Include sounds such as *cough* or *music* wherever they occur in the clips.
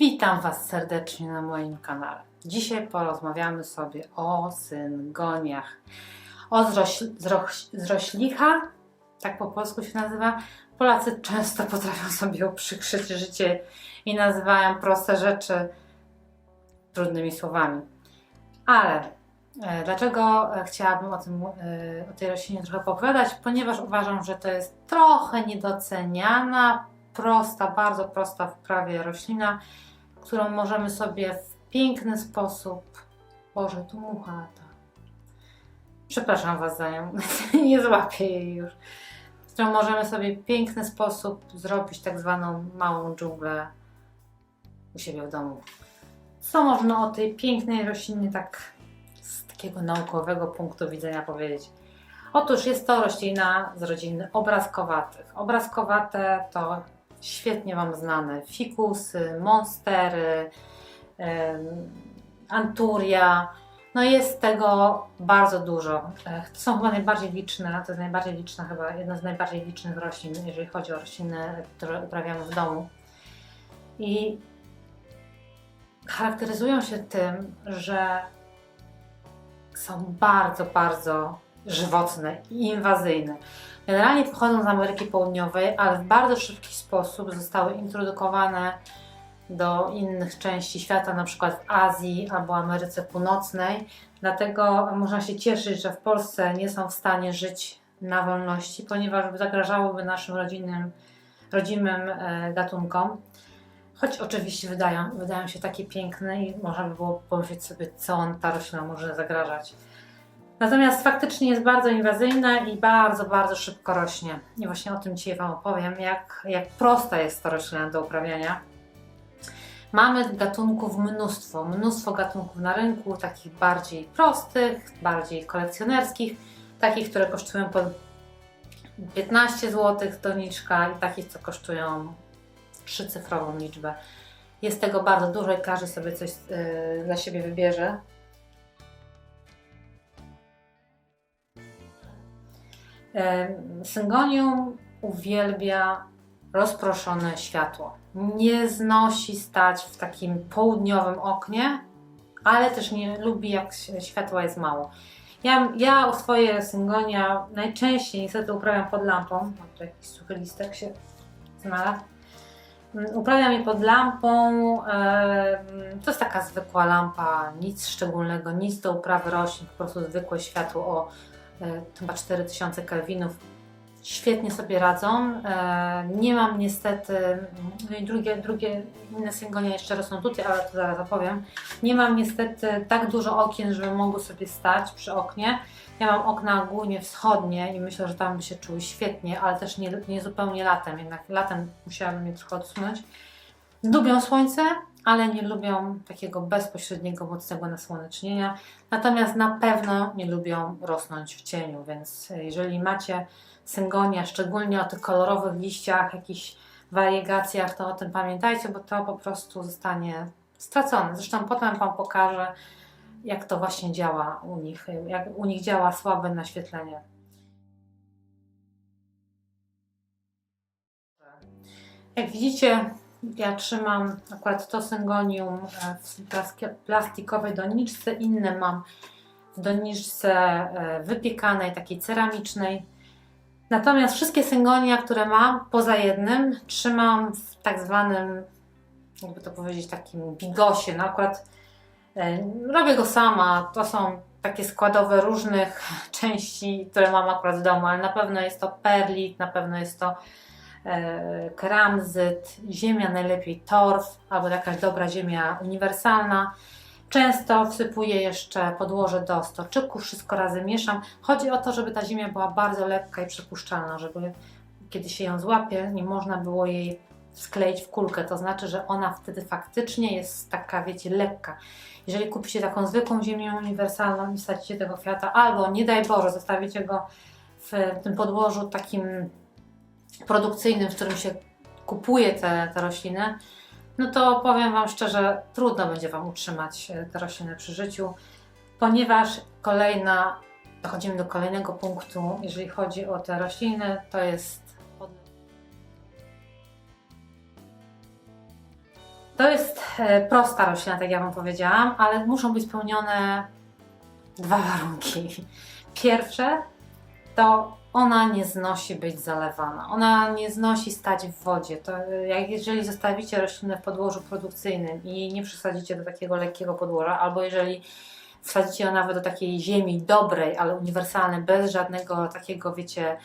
Witam Was serdecznie na moim kanale. Dzisiaj porozmawiamy sobie o syngoniach. O zrośl, zroś, zroślicha, tak po polsku się nazywa. Polacy często *laughs* potrafią sobie uprzykrzyć życie i nazywają proste rzeczy trudnymi słowami. Ale e, dlaczego chciałabym o, tym, e, o tej roślinie trochę opowiadać? Ponieważ uważam, że to jest trochę niedoceniana, prosta, bardzo prosta w prawie roślina, którą możemy sobie w piękny sposób. Boże, tu mucha lata. Przepraszam Was za nią, *laughs* nie złapię jej już. Którą możemy sobie w piękny sposób zrobić tak zwaną małą dżunglę u siebie w domu. Co można o tej pięknej roślinie tak z takiego naukowego punktu widzenia powiedzieć? Otóż jest to roślina z rodziny obrazkowatych. Obrazkowate to świetnie Wam znane fikusy, monstery, anturia. No jest tego bardzo dużo. E, To są chyba najbardziej liczne, to jest najbardziej liczna chyba, jedna z najbardziej licznych roślin, jeżeli chodzi o rośliny, które uprawiamy w domu. I charakteryzują się tym, że są bardzo, bardzo żywotne i inwazyjne. Generalnie pochodzą z Ameryki Południowej, ale w bardzo szybki sposób zostały introdukowane do innych części świata, na przykład w Azji albo Ameryce Północnej. Dlatego można się cieszyć, że w Polsce nie są w stanie żyć na wolności, ponieważ zagrażałyby naszym rodzinnym, rodzimym e, gatunkom. Choć oczywiście wydają, wydają się takie piękne i można by było pomyśleć sobie, co on, ta roślina może zagrażać. Natomiast faktycznie jest bardzo inwazyjna i bardzo, bardzo szybko rośnie. I właśnie o tym dzisiaj Wam opowiem, jak, jak prosta jest to roślina do uprawiania. Mamy gatunków mnóstwo, mnóstwo gatunków na rynku, takich bardziej prostych, bardziej kolekcjonerskich, takich, które kosztują po 15 zł doniczka i takich, co kosztują trzycyfrową liczbę. Jest tego bardzo dużo i każdy sobie coś yy, dla siebie wybierze. Syngonium uwielbia rozproszone światło. Nie znosi stać w takim południowym oknie, ale też nie lubi, jak światła jest mało. Ja, ja swoje syngonia najczęściej niestety uprawiam pod lampą. Mam tu jakiś suchy listek się znalazł. Mm, Uprawiam je pod lampą. To jest taka zwykła lampa, nic szczególnego, nic do uprawy roślin, po prostu zwykłe światło o chyba 4000 kelwinów. Świetnie sobie radzą. E, Nie mam niestety, no i drugie, drugie inne syngonia jeszcze rosną tutaj, ale to zaraz opowiem. Nie mam niestety tak dużo okien, żeby mogły sobie stać przy oknie. Ja mam okna głównie wschodnie i myślę, że tam by się czuły świetnie, ale też nie, nie zupełnie latem, jednak latem musiałabym je trochę odsunąć. Lubią słońce, ale nie lubią takiego bezpośredniego, mocnego nasłonecznienia. Natomiast na pewno nie lubią rosnąć w cieniu, więc jeżeli macie syngonia, szczególnie o tych kolorowych liściach, jakichś wariegacjach, to o tym pamiętajcie, bo to po prostu zostanie stracone. Zresztą potem Wam pokażę, jak to właśnie działa u nich, jak u nich działa słabe naświetlenie. Jak widzicie, ja trzymam akurat to syngonium e, w plastikowej doniczce, inne mam w doniczce e, wypiekanej, takiej ceramicznej. Natomiast wszystkie syngonia, które mam, poza jednym, trzymam w tak zwanym, jakby to powiedzieć, takim bigosie. No akurat e, robię go sama. To są takie składowe różnych *laughs* części, które mam akurat w domu, ale na pewno jest to perlit, na pewno jest to kramzyt, ziemia najlepiej torf albo jakaś dobra ziemia uniwersalna. Często wsypuję jeszcze podłoże do stoczyku, wszystko razem mieszam. Chodzi o to, żeby ta ziemia była bardzo lekka i przepuszczalna, żeby kiedy się ją złapie, nie można było jej skleić w kulkę. To znaczy, że ona wtedy faktycznie jest taka, wiecie, lekka. Jeżeli kupicie taką zwykłą ziemię uniwersalną i wsadzicie tego kwiata, albo nie daj Boże, zostawicie go w tym podłożu takim produkcyjnym, w którym się kupuje te, te rośliny, no to powiem Wam szczerze, trudno będzie Wam utrzymać e, te rośliny przy życiu, ponieważ kolejna, dochodzimy do kolejnego punktu, jeżeli chodzi o te rośliny, to jest To jest e, prosta roślina, tak jak Wam powiedziałam, ale muszą być spełnione dwa warunki. Pierwsze to ona nie znosi być zalewana. Ona nie znosi stać w wodzie. To e, jak jeżeli zostawicie roślinę w podłożu produkcyjnym i nie przesadzicie do takiego lekkiego podłoża, albo jeżeli wsadzicie ją nawet do takiej ziemi dobrej, ale uniwersalnej, bez żadnego takiego, wiecie,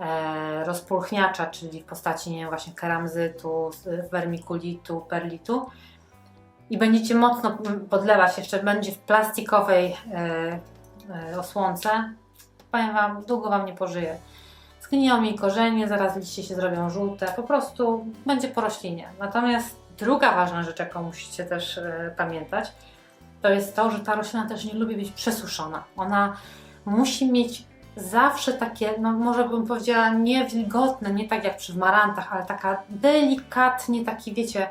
e, rozpulchniacza, czyli w postaci, nie wiem, właśnie keramzytu, s- wermikulitu, perlitu i będziecie mocno podlewać, jeszcze będzie w plastikowej e, e, osłonce, powiem Wam, długo Wam nie pożyje. Zgniją mi korzenie, zaraz liście się zrobią żółte, po prostu będzie po roślinie. Natomiast druga ważna rzecz, jaką musicie też e, pamiętać, to jest to, że ta roślina też nie lubi być przesuszona. Ona musi mieć zawsze takie, no może bym powiedziała, nie wilgotne, nie tak jak przy marantach, ale taka delikatnie, taki wiecie,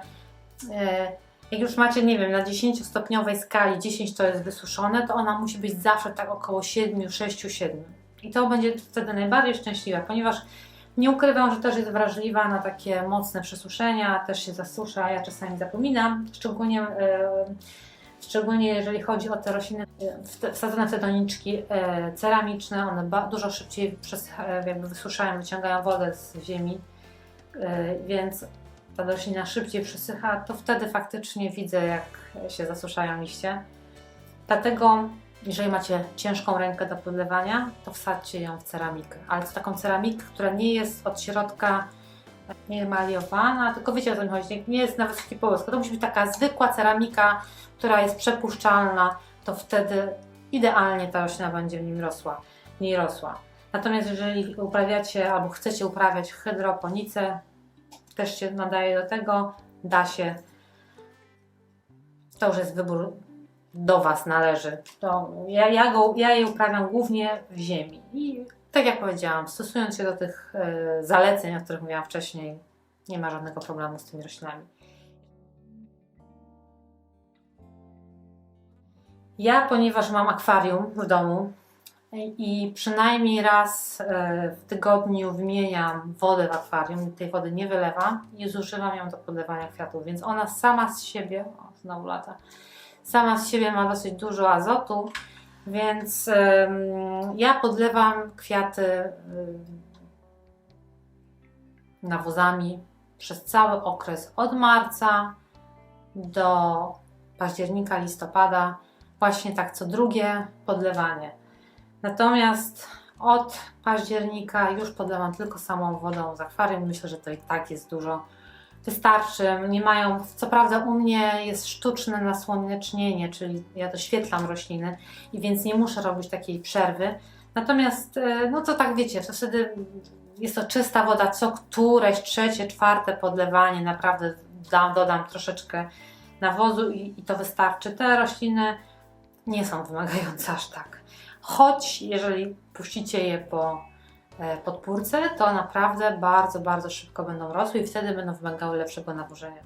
e, jak już macie, nie wiem, na 10-stopniowej skali 10 to jest wysuszone, to ona musi być zawsze tak około 7, 6, 7. I to będzie wtedy najbardziej szczęśliwe, ponieważ nie ukrywam, że też jest wrażliwa na takie mocne przesuszenia, też się zasusza, ja czasami zapominam, szczególnie, e, szczególnie jeżeli chodzi o te rośliny e, wsadzone w te doniczki e, ceramiczne, one dużo szybciej przez, jakby wysuszają, wyciągają wodę z ziemi, więc ta roślina szybciej przysycha, to wtedy faktycznie widzę, jak się zasuszają liście. Dlatego, jeżeli macie ciężką rękę do podlewania, to wsadźcie ją w ceramikę. Ale to taką ceramikę, która nie jest od środka nie tylko wiecie o co mi chodzi, nie jest na wysoki połysk. To musi być taka zwykła ceramika, która jest przepuszczalna, to wtedy idealnie ta roślina będzie w nim rosła, w niej rosła. Natomiast jeżeli uprawiacie albo chcecie uprawiać hydroponice, też się nadaje do tego, da się. To już jest wybór do Was należy. To ja, ja, go, ja je uprawiam głównie w ziemi. I tak jak powiedziałam, stosując się do tych e, zaleceń, o których mówiłam wcześniej, nie ma żadnego problemu z tymi roślinami. Ja, ponieważ mam akwarium w domu i przynajmniej raz e, w tygodniu wymieniam wodę w akwarium, tej wody nie wylewam i zużywam ją do podlewania kwiatów, więc ona sama z siebie, o, znowu lata, sama z siebie ma dosyć dużo azotu, więc ja podlewam kwiaty nawozami przez cały okres od marca do października, listopada, właśnie tak co drugie podlewanie. Natomiast od października już podlewam tylko samą wodą z akwarium. Myślę, że to i tak jest dużo. Wystarczy. Nie mają, co prawda u mnie jest sztuczne nasłonecznienie, czyli ja doświetlam rośliny i więc nie muszę robić takiej przerwy. Natomiast, e, no to tak wiecie, to wtedy jest to czysta woda, co któreś trzecie, czwarte podlewanie, naprawdę dam, dodam troszeczkę nawozu i, i to wystarczy. Te rośliny nie są wymagające aż tak. Choć jeżeli puścicie je po e, podpórce, to naprawdę bardzo, bardzo szybko będą rosły i wtedy będą wymagały lepszego nawożenia.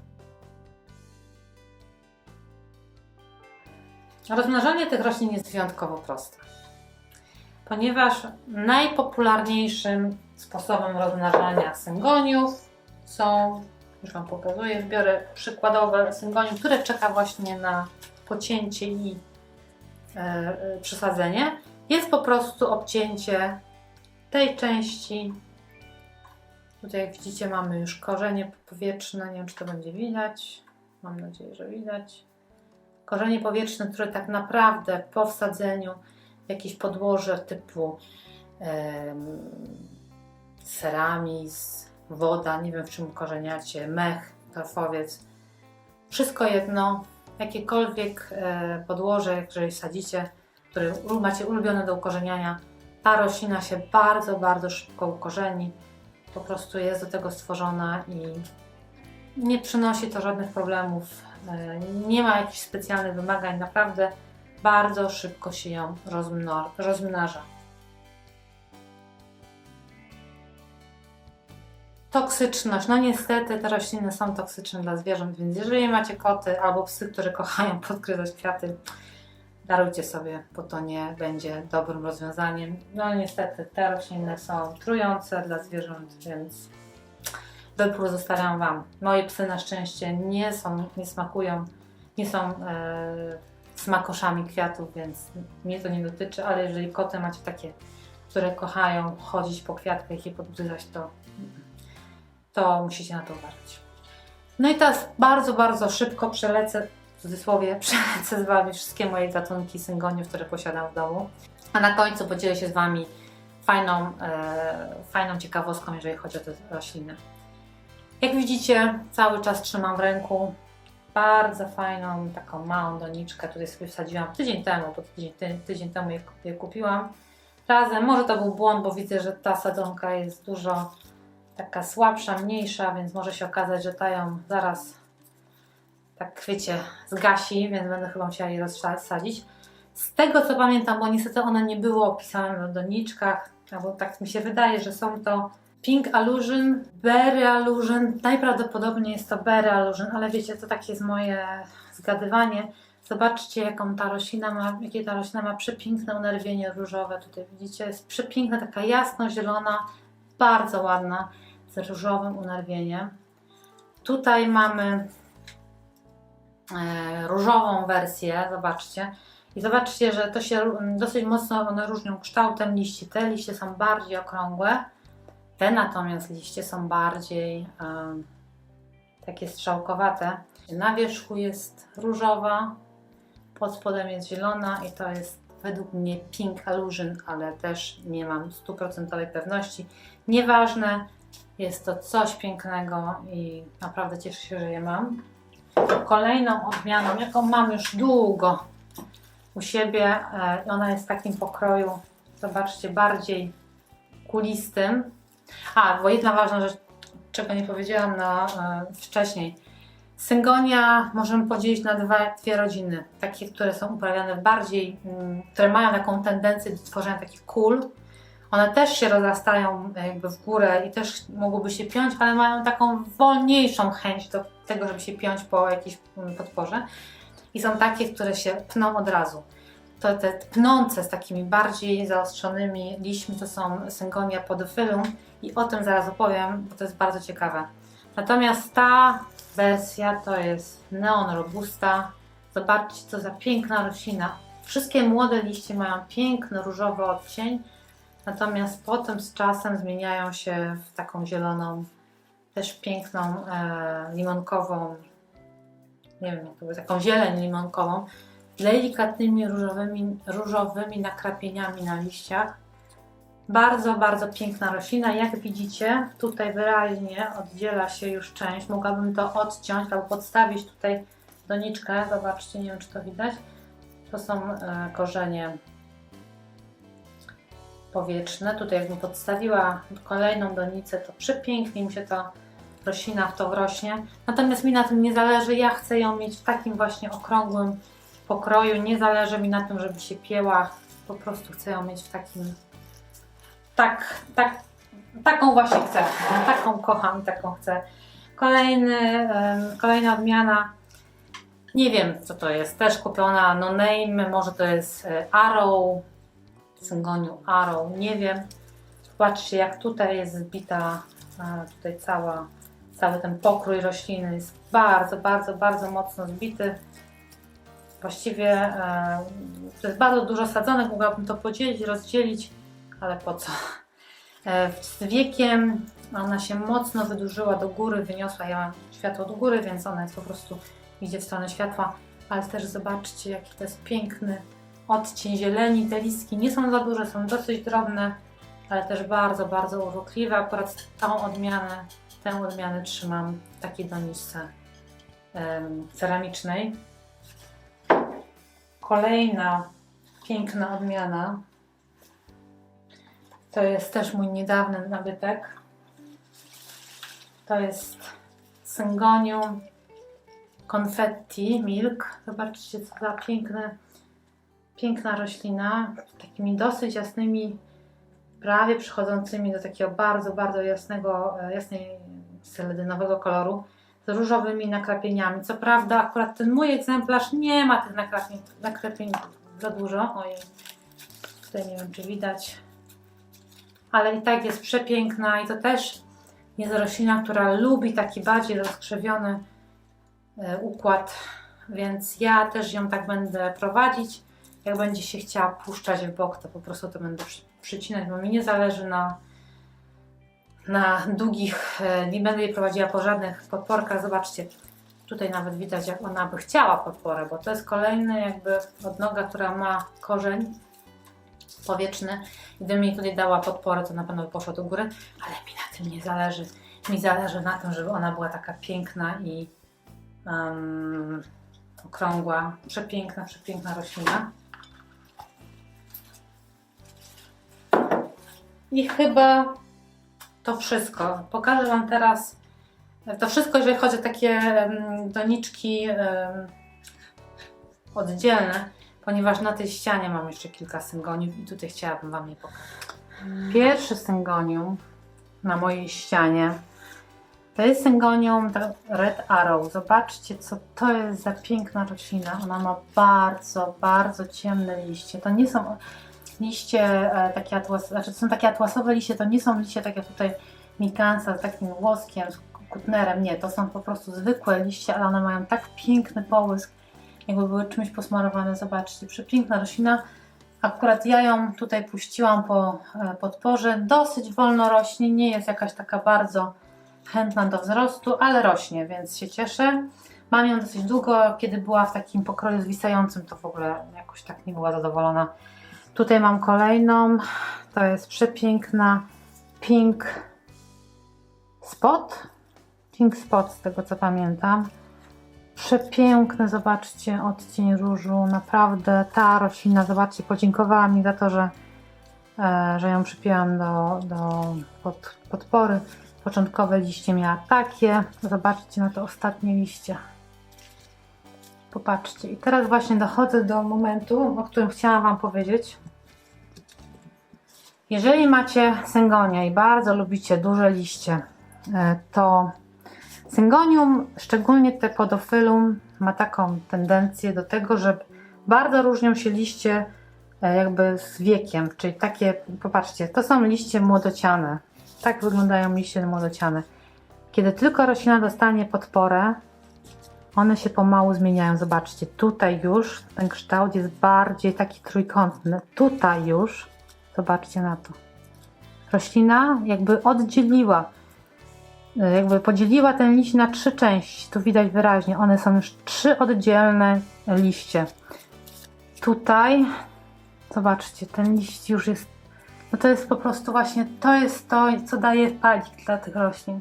Rozmnażanie tych roślin jest wyjątkowo proste, ponieważ najpopularniejszym sposobem rozmnażania syngoniów są, już Wam pokazuję, biorę przykładowe syngonium, które czeka właśnie na pocięcie i e, e, przesadzenie, jest po prostu obcięcie tej części. Tutaj jak widzicie mamy już korzenie powietrzne, nie wiem czy to będzie widać, mam nadzieję, że widać. Korzenie powietrzne, które tak naprawdę po wsadzeniu w jakieś podłoże typu ceramiz, woda, nie wiem w czym korzeniacie, mech, torfowiec, wszystko jedno, jakiekolwiek e, podłoże, jeżeli sadzicie, które u- macie ulubione do ukorzeniania, ta roślina się bardzo, bardzo szybko ukorzeni. Po prostu jest do tego stworzona i nie przynosi to żadnych problemów. e, Nie ma jakichś specjalnych wymagań, naprawdę bardzo szybko się ją rozmnaża. Toksyczność. No niestety te rośliny są toksyczne dla zwierząt, więc jeżeli macie koty albo psy, które kochają podgryzać kwiaty, darujcie sobie, bo to nie będzie dobrym rozwiązaniem. No niestety te rośliny są trujące dla zwierząt, więc wybór zostawiam Wam. Moje psy na szczęście nie są, nie smakują, nie są e, smakoszami kwiatów, więc mnie to nie dotyczy, ale jeżeli koty macie takie, które kochają chodzić po kwiatkach i podgryzać, to, to musicie na to uważać. No i teraz bardzo, bardzo szybko przelecę, cudzysłowie, *laughs* przelecę Wami wszystkie moje gatunki syngoniów, które posiadam w domu. A na końcu podzielę się z Wami fajną, e, fajną ciekawostką, jeżeli chodzi o te rośliny. Jak widzicie, cały czas trzymam w ręku bardzo fajną, taką małą doniczkę. Tutaj sobie wsadziłam tydzień temu, bo tydzień, ty, tydzień temu je, je kupiłam. Razem, może to był błąd, bo widzę, że ta sadzonka jest dużo taka słabsza, mniejsza, więc może się okazać, że ta ją zaraz tak wiecie, zgasi, więc będę chyba musiała jej rozsadzić. Z tego co pamiętam, bo niestety one nie były opisane w doniczkach, albo tak mi się wydaje, że są to Pink Allusion, Berry Allusion, najprawdopodobniej jest to Berry Allusion, ale wiecie, to takie jest moje zgadywanie. Zobaczcie, jaką ta roślina ma, jakie ta roślina ma przepiękne unerwienie różowe. Tutaj widzicie, jest przepiękna, taka jasno-zielona, bardzo ładna, z różowym unerwieniem. Tutaj mamy różową wersję, zobaczcie. I zobaczcie, że to się dosyć mocno one różnią kształtem liści. Te liście są bardziej okrągłe, te natomiast liście są bardziej em, takie strzałkowate. Na wierzchu jest różowa, pod spodem jest zielona i to jest według mnie Pink Illusion, ale też nie mam stuprocentowej pewności. Nieważne, jest to coś pięknego i naprawdę cieszę się, że je mam. Kolejną odmianą, jaką mam już długo u siebie, e, ona jest w takim pokroju, zobaczcie, bardziej kulistym. A, bo jedna ważna rzecz, czego nie powiedziałam na, e, wcześniej. Syngonia możemy podzielić na dwa, dwie rodziny. Takie, które są uprawiane bardziej, mm, które mają taką tendencję do tworzenia takich kul. One też się rozrastają jakby w górę i też mogłyby się piąć, ale mają taką wolniejszą chęć do tego, żeby się piąć po jakiejś mm, podporze. I są takie, które się pną od razu. To te pnące z takimi bardziej zaostrzonymi liśćmi to są syngonia podophyllum i o tym zaraz opowiem, bo to jest bardzo ciekawe. Natomiast ta wersja to jest Neon Robusta. Zobaczcie, co za piękna roślina. Wszystkie młode liście mają piękny różowy odcień, natomiast potem z czasem zmieniają się w taką zieloną, też piękną e, limonkową, nie wiem, jak to będzie, taką zieleń limonkową, delikatnymi różowymi, różowymi nakrapieniami na liściach. Bardzo, bardzo piękna roślina. Jak widzicie, tutaj wyraźnie oddziela się już część. Mogłabym to odciąć albo podstawić tutaj doniczkę. Zobaczcie, nie wiem czy to widać. To są e, korzenie powietrzne. Tutaj jakbym podstawiła kolejną donicę, to przepięknie mi się ta roślina w to wrośnie. Natomiast mi na tym nie zależy. Ja chcę ją mieć w takim właśnie okrągłym pokroju. Nie zależy mi na tym, żeby się pięła. Po prostu chcę ją mieć w takim tak, tak, taką właśnie chcę. Taką kocham, taką chcę. Kolejny, kolejna odmiana. Nie wiem, co to jest. Też kupiona no name, może to jest e, Arrow, Syngoniu Arrow, nie wiem. Zobaczcie, jak tutaj jest zbita e, tutaj cała, cały ten pokrój rośliny. Jest bardzo, bardzo, bardzo mocno zbity. Właściwie e, to jest bardzo dużo sadzonek, mogłabym to podzielić, rozdzielić ale po co? E, Z wiekiem ona się mocno wydłużyła do góry, wyniosła. Ja mam światło do góry, więc ona jest po prostu idzie w stronę światła. Ale też zobaczcie, jaki to jest piękny odcień zieleni. Te listki nie są za duże, są dosyć drobne, ale też bardzo, bardzo urokliwe. Akurat tą odmianę, tę odmianę trzymam w takiej doniczce ceramicznej. Kolejna piękna odmiana to jest też mój niedawny nabytek. To jest Syngonium Confetti Milk. Zobaczcie, co za piękne, piękna roślina. Takimi dosyć jasnymi, prawie przychodzącymi do takiego bardzo, bardzo jasnego, e, jasnej seledynowego koloru. Z różowymi nakrapieniami. Co prawda, akurat ten mój egzemplarz nie ma tych nakrapień, nakrapień za dużo. Ojej, tutaj nie wiem, czy widać ale i tak jest przepiękna i to też Jest roślina, która lubi taki bardziej rozkrzewiony e, układ, więc ja też ją tak będę prowadzić. Jak będzie się chciała puszczać w bok, to po prostu to będę przy- przycinać, bo mi nie zależy na, na długich, e, nie będę jej prowadziła po żadnych podporkach. Zobaczcie, tutaj nawet widać, jak ona by chciała podporę, bo to jest kolejny jakby odnoga, która ma korzeń powietrzny. Gdybym jej tutaj dała podporę, to na pewno by poszła do góry, ale mi na tym nie zależy. Mi zależy na tym, żeby ona była taka piękna i um, okrągła. Przepiękna, przepiękna roślina. I chyba to wszystko. Pokażę Wam teraz to wszystko, jeżeli chodzi o takie em, doniczki oddzielne, ponieważ na tej ścianie mam jeszcze kilka syngoniów i tutaj chciałabym Wam je pokazać. Pierwszy syngonium na mojej ścianie to jest syngonium Red Arrow. Zobaczcie, co to jest za piękna roślina. Ona ma bardzo, bardzo ciemne liście. To nie są liście e, takie atłasowe, znaczy to są takie atłasowe liście, to nie są liście tak jak tutaj mikansa z takim łoskiem, z kutnerem. Nie, to są po prostu zwykłe liście, ale one mają tak piękny połysk, jakby były czymś posmarowane. Zobaczcie, przepiękna roślina. Akurat ja ją tutaj puściłam po e, podporze. Dosyć wolno rośnie, nie jest jakaś taka bardzo chętna do wzrostu, ale rośnie, więc się cieszę. Mam ją dosyć długo, kiedy była w takim pokroju zwisającym, to w ogóle jakoś tak nie była zadowolona. Tutaj mam kolejną, to jest przepiękna Pink Spot. Pink Spot, z tego co pamiętam. Przepiękny, zobaczcie, odcień różu. Naprawdę ta roślina, zobaczcie, podziękowała mi za to, że, e, że ją przypięłam do, do pod, podpory. Początkowe liście miała takie. Zobaczcie na te ostatnie liście. Popatrzcie. I teraz właśnie dochodzę do momentu, o którym chciałam Wam powiedzieć. Jeżeli macie syngonia i bardzo lubicie duże liście, e, to syngonium, szczególnie te podofylum, ma taką tendencję do tego, że bardzo różnią się liście e, jakby z wiekiem, czyli takie, popatrzcie, to są liście młodociane. Tak wyglądają liście młodociane. Kiedy tylko roślina dostanie podporę, one się pomału zmieniają. Zobaczcie, tutaj już ten kształt jest bardziej taki trójkątny. Tutaj już, zobaczcie na to. Roślina jakby oddzieliła, e, jakby podzieliła ten liść na trzy części. Tu widać wyraźnie, one są już trzy oddzielne liście. Tutaj, zobaczcie, ten liść już jest, no to jest po prostu właśnie, to jest to, co daje palik dla tych roślin.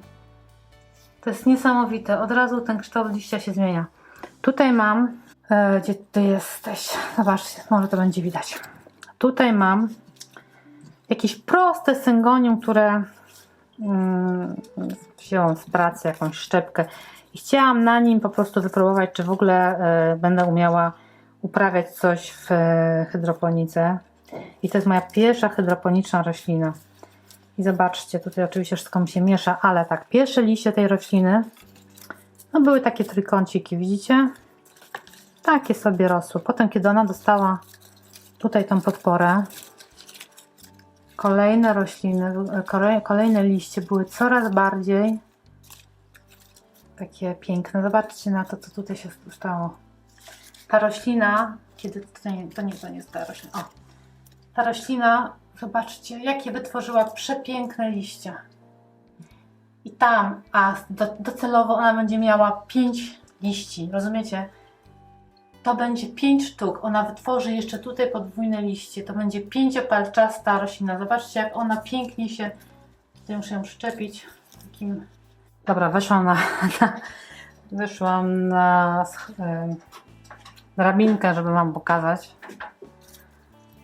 To jest niesamowite. Od razu ten kształt liścia się zmienia. Tutaj mam, e, gdzie ty jesteś? Zobaczcie, może to będzie widać. Tutaj mam jakieś proste syngonium, które mm, z pracy, jakąś szczepkę i chciałam na nim po prostu wypróbować, czy w ogóle e, będę umiała uprawiać coś w e, hydroponice. I to jest moja pierwsza hydroponiczna roślina. I zobaczcie, tutaj oczywiście wszystko mi się miesza, ale tak, pierwsze liście tej rośliny, no były takie trójkąciki, widzicie? Takie sobie rosły. Potem, kiedy ona dostała tutaj tą podporę, kolejne rośliny, kolej- kolejne liście były coraz bardziej takie piękne. Zobaczcie na to, co tutaj się stało. Ta roślina, kiedy to nie, to nie, to nie jest ta roślina. O, ta roślina, zobaczcie, jakie wytworzyła przepiękne liście. I tam, a do, docelowo ona będzie miała 5 liści, rozumiecie? To będzie 5 sztuk. Ona wytworzy jeszcze tutaj podwójne liście. To będzie pięciopalczasta roślina. Zobaczcie, jak ona pięknie się. Tutaj muszę ją przyczepić. Takim... Dobra, weszłam na. na wyszłam na drabinkę, żeby Wam pokazać,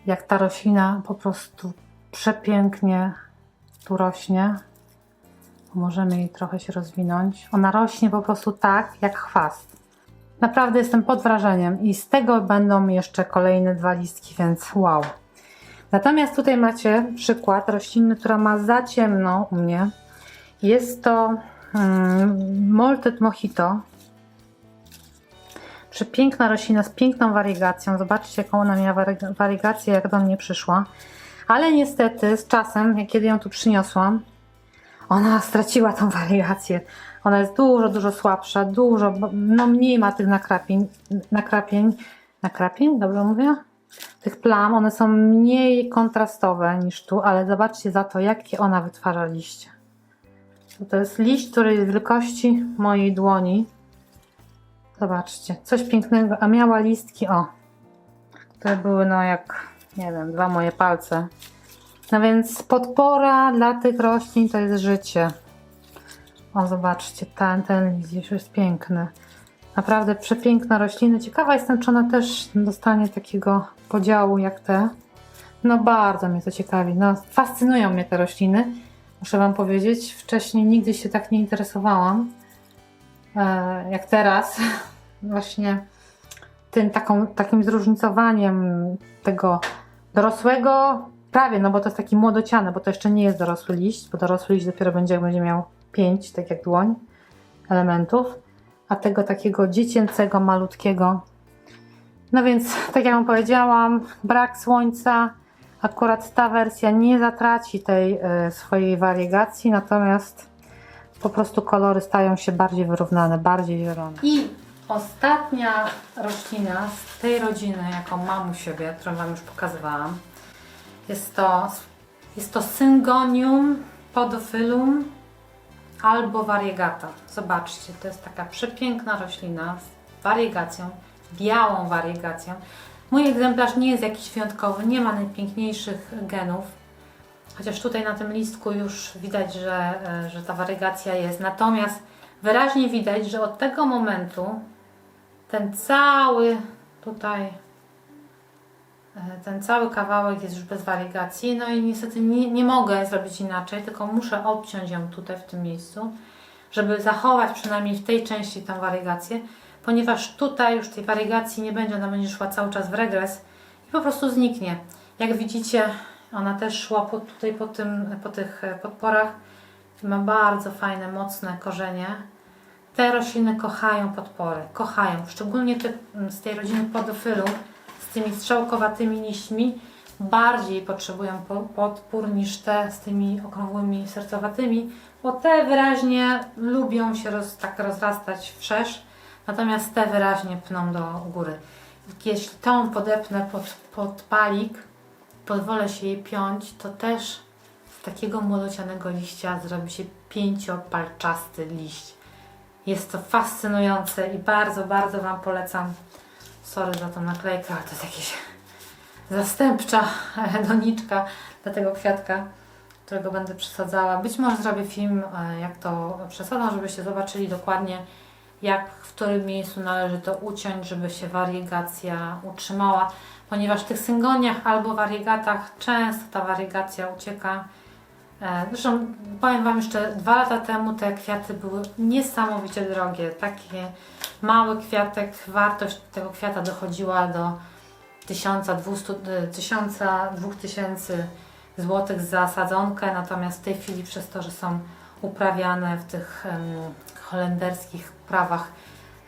jak ta roślina po prostu przepięknie tu rośnie. Możemy jej trochę się rozwinąć. Ona rośnie po prostu tak, jak chwast. Naprawdę jestem pod wrażeniem i z tego będą jeszcze kolejne dwa listki, więc wow. Natomiast tutaj macie przykład rośliny, która ma za ciemno u mnie. Jest to mm, Malted Mojito. Przepiękna roślina z piękną wariegacją. Zobaczcie, jaką ona miała wariegację, jak do mnie przyszła. Ale niestety z czasem, kiedy ją tu przyniosłam, ona straciła tą *laughs* wariegację. Ona jest dużo, dużo słabsza, dużo, no mniej ma tych nakrapień, nakrapień, nakrapień, dobrze mówię? Tych plam, one są mniej kontrastowe niż tu, ale zobaczcie za to, jakie ona wytwarza liście. To jest liść, który jest wielkości mojej dłoni. Zobaczcie, coś pięknego, a miała listki, o, które były no jak, nie wiem, dwa moje palce. No więc podpora dla tych roślin to jest życie. O, zobaczcie, ten, ten już jest piękny. Naprawdę przepiękne rośliny. Ciekawa jestem, czy ona też dostanie takiego podziału jak te. No bardzo mnie to ciekawi. No, fascynują mnie te rośliny. Muszę Wam powiedzieć, wcześniej nigdy się tak nie interesowałam e, jak teraz. *laughs* Właśnie tym taką, takim zróżnicowaniem tego dorosłego, prawie, no bo to jest taki młodociany, bo to jeszcze nie jest dorosły liść, bo dorosły liść dopiero będzie, jak będzie miał pięć, tak jak dłoń, elementów, a tego takiego dziecięcego, malutkiego. No więc, *laughs* tak jak Wam powiedziałam, brak słońca, akurat ta wersja nie zatraci tej e, swojej wariegacji, natomiast po prostu kolory stają się bardziej wyrównane, bardziej zielone. I ostatnia roślina z tej rodziny, jaką mam u siebie, którą Wam już pokazywałam, jest to, jest to Syngonium podophyllum albo variegata. Zobaczcie, to jest taka przepiękna roślina z wariegacją, białą wariegacją. Mój egzemplarz nie jest jakiś wyjątkowy, nie ma najpiękniejszych genów, chociaż tutaj na tym listku już widać, że, e, że ta wariegacja jest. Natomiast wyraźnie widać, że od tego momentu ten cały tutaj ten cały kawałek jest już bez wariegacji, no i niestety nie, nie mogę zrobić inaczej, tylko muszę obciąć ją tutaj w tym miejscu, żeby zachować przynajmniej w tej części tą wariegację, ponieważ tutaj już tej wariegacji nie będzie, ona będzie szła cały czas w regres i po prostu zniknie. Jak widzicie, ona też szła po, tutaj po, tym, po tych e, podporach, ma bardzo fajne, mocne korzenie. Te rośliny kochają podpory, kochają, szczególnie te mm, z tej rodziny podofylu, z tymi strzałkowatymi liśćmi, bardziej potrzebują po- podpór niż te z tymi okrągłymi, sercowatymi, bo te wyraźnie lubią się roz, tak rozrastać wszerz, natomiast te wyraźnie pną do góry. Jeśli tą podepnę pod, pod palik, pozwolę się jej piąć, to też z takiego młodocianego liścia zrobi się pięciopalczasty liść. Jest to fascynujące i bardzo, bardzo Wam polecam. Sorry za tą naklejkę, ale to jest jakieś zastępcza doniczka dla tego kwiatka, którego będę przesadzała. Być może zrobię film, e, jak to przesadzam, żebyście zobaczyli dokładnie, jak, w którym miejscu należy to uciąć, żeby się wariegacja utrzymała, ponieważ w tych syngoniach albo wariegatach często ta wariegacja ucieka. E, Zresztą powiem Wam jeszcze, dwa lata temu te kwiaty były niesamowicie drogie. Taki mały kwiatek, wartość tego kwiata dochodziła do 1200, e, 1000, 2000 złotych za sadzonkę, natomiast w tej chwili przez to, że są uprawiane w tych em, holenderskich prawach,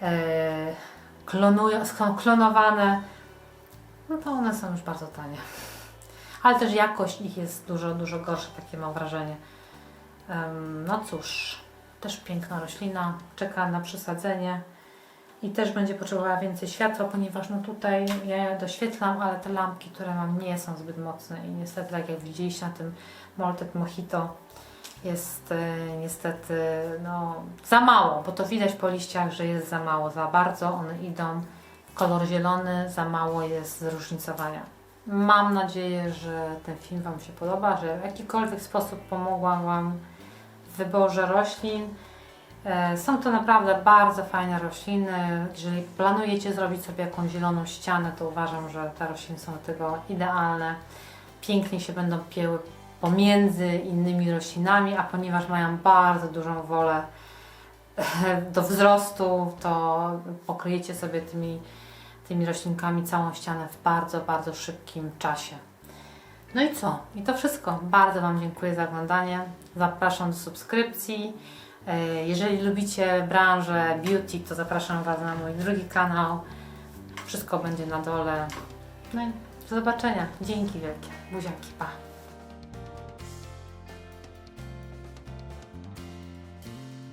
e, klonują, są klonowane, no to one są już bardzo tanie. Ale też jakość ich jest dużo, dużo gorsza, takie mam wrażenie. No cóż, też piękna roślina, czeka na przesadzenie i też będzie potrzebowała więcej światła, ponieważ no tutaj ja doświetlam, ale te lampki, które mam nie są zbyt mocne i niestety, tak jak widzieliście na tym Molted Mojito, jest e, niestety no, za mało, bo to widać po liściach, że jest za mało, za bardzo one idą kolor zielony, za mało jest zróżnicowania. Mam nadzieję, że ten film Wam się podoba, że w jakikolwiek sposób pomogłam Wam w wyborze roślin. E, Są to naprawdę bardzo fajne rośliny. Jeżeli planujecie zrobić sobie jakąś zieloną ścianę, to uważam, że te rośliny są do tego idealne. Pięknie się będą pieły pomiędzy innymi roślinami, a ponieważ mają bardzo dużą wolę e, do wzrostu, to pokryjecie sobie tymi, tymi roślinkami całą ścianę w bardzo, bardzo szybkim czasie. No i co? I to wszystko. Bardzo Wam dziękuję za oglądanie. Zapraszam do subskrypcji. E, Jeżeli lubicie branżę beauty, to zapraszam Was na mój drugi kanał. Wszystko będzie na dole. No i do zobaczenia. Dzięki wielkie. Buziaki, pa.